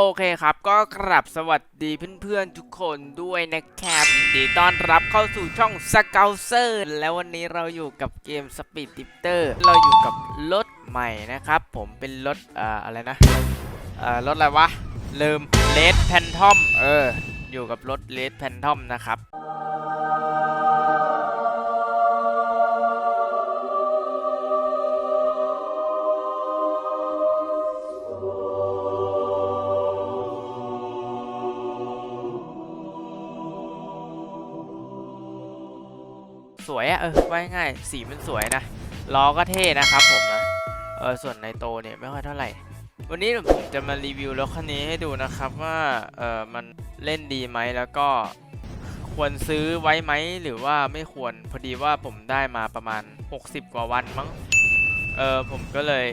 โอเคครับ ก็กราบสวัสดีเพื่อนๆทุกคนด้วยนะครับยินดีต้อนรับเข้าสู่ช่องสเกลเซอร์แล้ววันนี้เราอยู่กับเกม Speed d i p t e r เราอยู่กับรถใหม่นะครับ ผมเป็นรถเอ่ออะไรนะเอ่อรถอะไรวะ ลืมเลดแพนทอมเออ อยู่กับรถเลดแพนทอมนะครับ วยอะเออว่าง่ายสีมันสวยนะล้อก็เท่นะครับผมนะเออส่วนในโตเนี่ยไม่ค่อยเท่าไหร่ วันนี้ผมจะมารีวิวรถคันนี้ให้ดูนะครับว่าเออมันเล่นดีไหมแล้วก็ควรซื้อไว้ไหมหรือว่าไม่ควรพอดีว่าผมได้มาประมาณ 60 กว่าวันมั้งเออผมก็เลย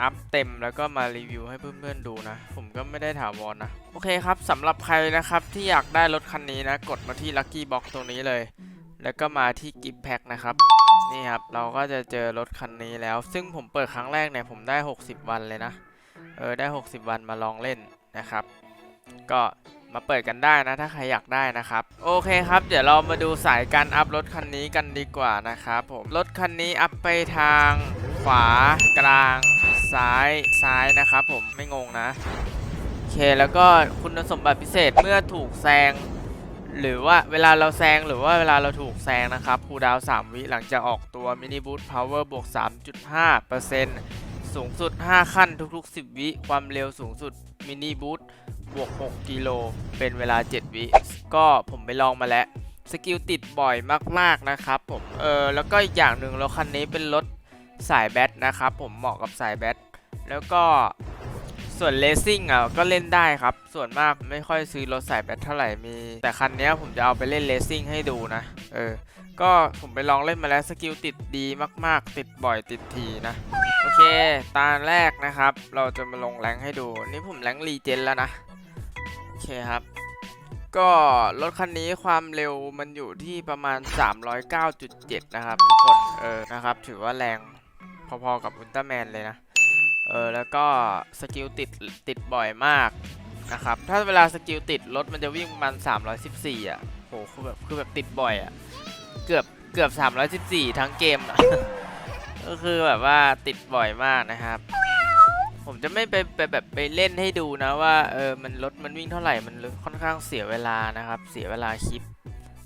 อัพเต็มแล้วก็มารีวิวให้เพื่อนๆดูนะ ผมก็ไม่ได้ถาวรนะโอเคครับสำหรับใครนะครับที่อยากได้รถคันนี้นะ กดมาที่ Lucky Box ตรงนี้เลย แล้วก็มาที่กิฟแพ็คนะครับ นี่ครับ เราก็จะเจอรถคันนี้แล้ว ซึ่งผมเปิดครั้งแรกเนี่ย ผมได้ 60 วันเลยนะ เออ ได้ 60 วันมาลองเล่นนะครับ ก็มาเปิดกันได้นะ ถ้าใครอยากได้นะครับ โอเคครับ เดี๋ยวเรามาดูสายการอัพรถคันนี้กันดีกว่านะครับผม รถคันนี้อัพไปทางขวากลางซ้ายซ้ายนะครับผมไม่งงนะ โอเคแล้วก็คุณสมบัติพิเศษเมื่อถูกแซง หรือว่าเวลาเราแซงหรือว่าเวลาเราถูกแซงนะครับคูดาว 3 วิหลังจากออกตัวมินิบูทพาวเวอร์บวก 3.5%สูงสุด 5 ขั้นทุก ๆ 10 วิ ความเร็วสูงสุดมินิบูทบวก 6 กิโล เป็นเวลา 7 วิ ก็ผมไปลองมาแล้ว สกิลติดบ่อยมาก ๆ นะครับผมเออแล้วก็อีกอย่างหนึ่งรถคันนี้เป็นรถสายแบทนะครับผมเหมาะกับสายแบทแล้วก็ ส่วนเลสซิ่งอะก็เล่นได้ครับ ส่วนมากไม่ค่อยซื้อรถสายแบตเท่าไหร่มี แต่คันนี้ผมจะเอาไปเล่นเลสซิ่งให้ดูนะ เออ ก็ผมไปลองเล่นมาแล้วสกิลติดดีมาก ๆ ติดบ่อยติดทีนะ โอเค ตาแรกนะครับ เราจะมาลงแรงให้ดู นี่ผมแรงรีเจนแล้วนะ โอเคครับก็รถคันนี้ความเร็วมันอยู่ที่ประมาณ 309.7 นะครับ ทุกคน เออ นะครับ ถือว่าแรงพอๆกับอุลตร้าแมนเลยนะ เออแล้วก็สกิลติดติดบ่อยมากนะครับ ถ้าเวลาสกิลติดรถมันจะวิ่งประมาณ 314 อะโหคือแบบคือแบบติดบ่อยอะ เกือบเกือบ 314 ทั้งเกมอะก็คือแบบว่าติดบ่อยมากนะครับ ผมจะไม่ไปไปแบบไปเล่นให้ดูนะว่าเออมันรถมันวิ่งเท่าไหร่มันค่อนข้างเสียเวลานะครับ เสียเวลาคลิป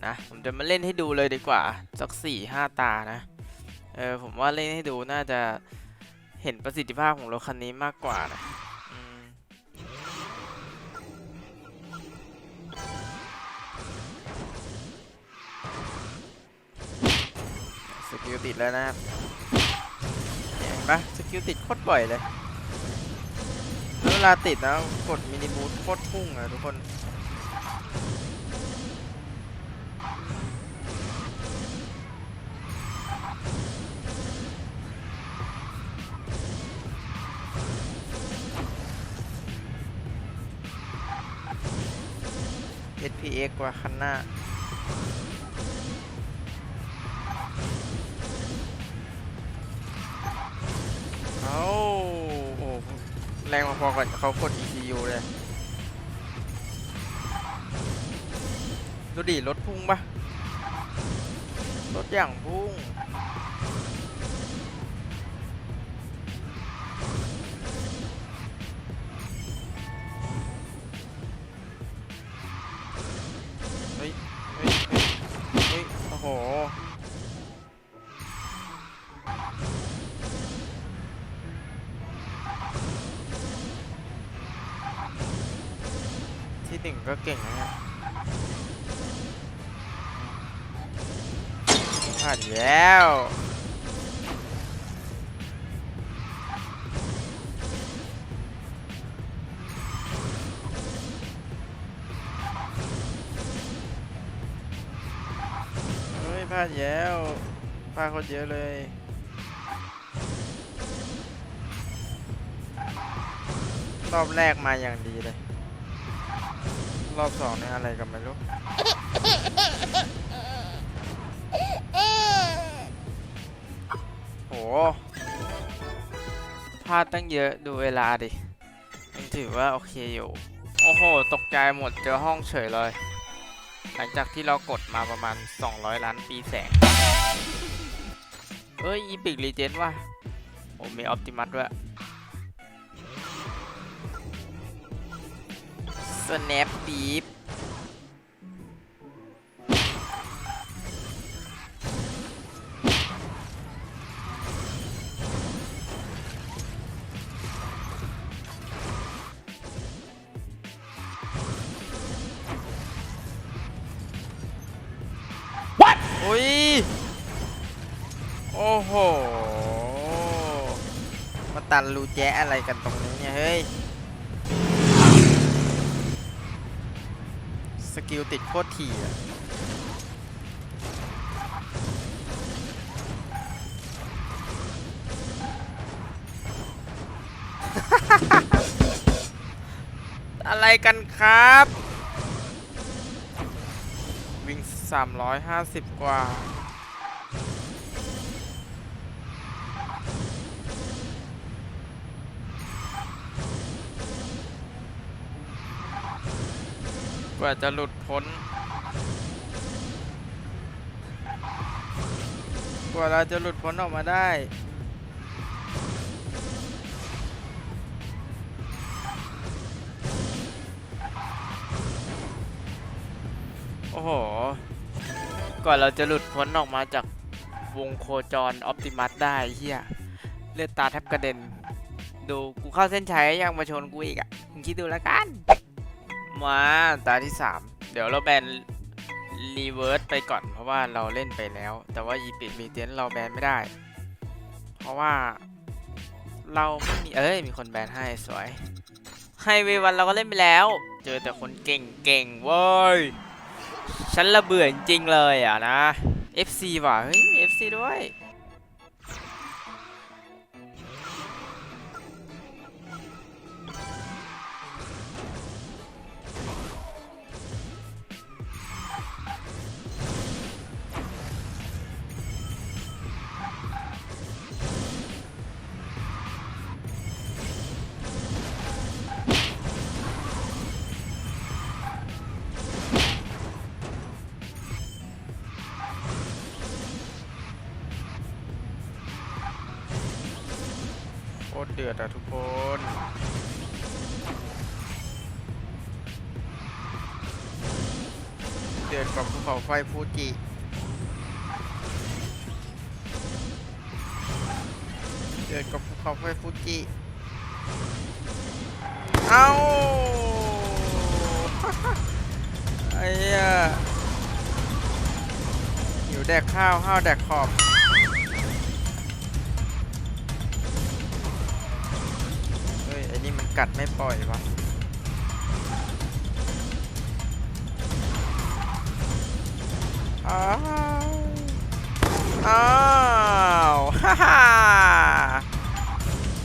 นะผมจะมาเล่นให้ดูเลยดีกว่าสักสี่ห้าตานะเออผมว่าเล่นให้ดูน่าจะ เห็นประสิทธิภาพของรถคันนี้มากกว่านะสกิลติดแล้วนะครับเห็นปะสกิลติดโคตรบ่อยเลยแล้วเวลาติดนะกดมินิบูทโคตรพุ่งอะทุกคน SPX กว่าคันหน้า เอาโอ้แรงพอกับเขากด ECU เลย ดูดิ รถพุ่งปะรถอย่างพุ่ง ที่งก็เก่งนะฮะผ่านแล้วเฮ้ยพลาดแล้วพลาดคนเยอะเลยรอบแรกมาอย่างดีเลย รอบสองเนี่ยอะไรกันไม่รู้โหพลาดตั้งเยอะดูเวลาดิยังถือว่าโอเคอยู่ โอ้โห ตกใจหมดเจอห้องเฉยเลย หลังจากที่เรากดมาประมาณ 200 ล้านปีแสง เอ้ย อีพิกรีเจนว่ะโอ้มีออปติมัสด้วย สแนปปีบอุ้ย โอ้โห มาตันรูแจ๊ะอะไรกันตรงนี้เนี่ย เฮ้ย สกิลติดโคตรถี่อะอะไรกันครับ วิ่ง 350 กว่า กว่าจะหลุดพ้นกว่าเราจะหลุดพ้นออกมาได้ โอ้โห กว่าเราจะหลุดพ้นออกมาจากวงโคจรออปติมัสได้เฮียเลือดตาแทบกระเด็น ดูกูเข้าเส้นชัยยังมาชนกูอีกอะ มึงคิดดูแล้วกัน มาตาที่ 3 เดี๋ยวเราแบนรีเวิร์สไปก่อน เพราะว่าเราเล่นไปแล้ว แต่ว่ายีปิดมีเตียนเราแบนไม่ได้ เพราะว่า เราไม่มีเอ้ยมีคนแบนให้สวยไฮเววันเราก็เล่นไปแล้ว เจอแต่คนเก่งเก่งๆเว้ยฉันระเบื่อจริงๆเลยอะนะ FC ว่ะเฮ้ย FC ด้วย เดือดอะทุกคน เดือดกว่าภูเขาไฟฟูจิเดือดกว่าภูเขาไฟฟูจิ เอ้าไอ้เหี้ยหิวแดกข้าวข้าวแดกขอบ กัดไม่ปล่อยวะอ้าวอ้าวฮ่าฮ่า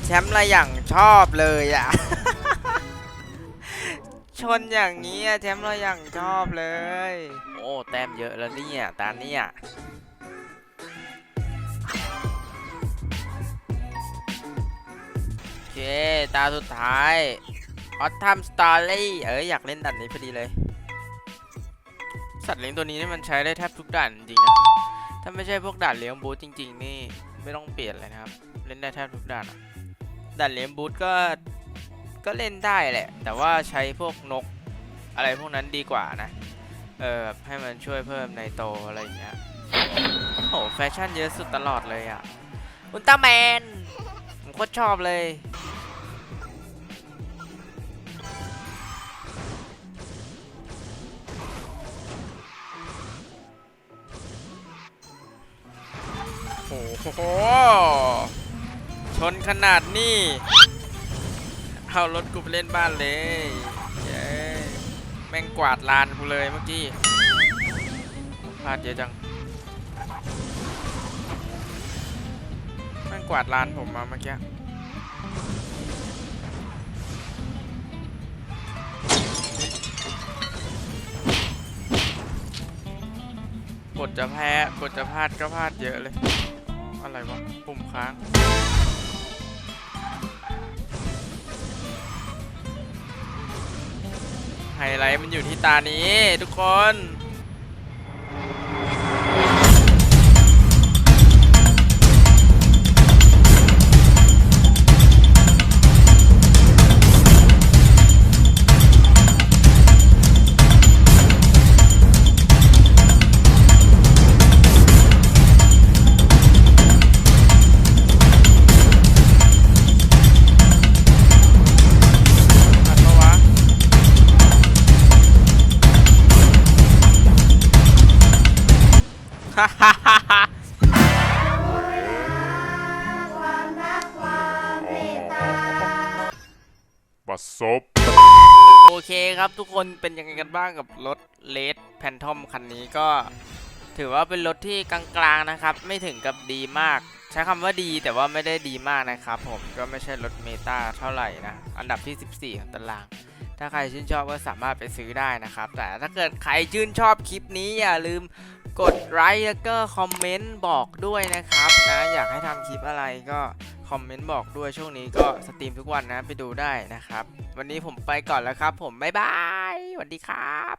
แชมป์ละอย่างชอบเลยอะ ชนอย่างนี้อะแชมป์ละอย่างชอบเลย โอ้ แต้มเยอะแล้วเนี่ย ตาเนี่ย ตาสุดท้ายออท m มสตอรี่เอ้ยอยากเล่นด่นนี้พอดีเลย สัตว์เลี้ยงตัวนี้นี่มันใช้ได้แทบทุกด่านจริงนะถ้าไม่ใช่พวกด่านเลี้ยงบูธจริง ๆ นี่ไม่ต้องเปลี่ยนเลยนะครับ เล่นได้แทบทุกด่านด่านเลี้ยงบูธก็ก็เล่นได้แหละ แต่ว่าใช้พวกนกอะไรพวกนั้นดีกว่านะ เออให้มันช่วยเพิ่มในโตอะไรอย่างเงี้ยโอ้โหแฟชั่นเยอะสุดตลอดเลยอะอุลตร้าแมนผมโคตรชอบเลย โอ้โห ชนขนาดนี้ เอารถกูไปเล่นบ้านเลยเย้แม่งกวาดลานกูเลยเมื่อกี้พลาดเยอะจัง แม่งกวาดลานผมมาเมื่อกี้กดจะแพ้กดจะพลาดก็พลาดเยอะเลย อะไรวะ ปุ่มค้าง ไฮไลท์มันอยู่ที่ตานี้ทุกคน บัดซบโอเคครับทุกคนเป็นยังไงกันบ้างกับรถเลดแพนทอมคันนี้ก็ ถือว่าเป็นรถที่กลางๆนะครับ ไม่ถึงกับดีมาก ใช้คำว่าดีแต่ว่าไม่ได้ดีมากนะครับ ผมก็ไม่ใช่รถเมตาเท่าไหร่นะ อันดับที่ 14 ของตาราง ถ้าใครชื่นชอบก็สามารถไปซื้อได้นะครับ แต่ถ้าเกิดใครชื่นชอบคลิปนี้อย่าลืม กดไลค์แล้วก็คอมเมนต์บอกด้วยนะครับนะอยากให้ทำคลิปอะไรก็คอมเมนต์บอกด้วยช่วงนี้ก็สตรีมทุกวันนะไปดูได้นะครับ วันนี้ผมไปก่อนแล้วครับ ผมบ๊ายบายสวัสดีครับ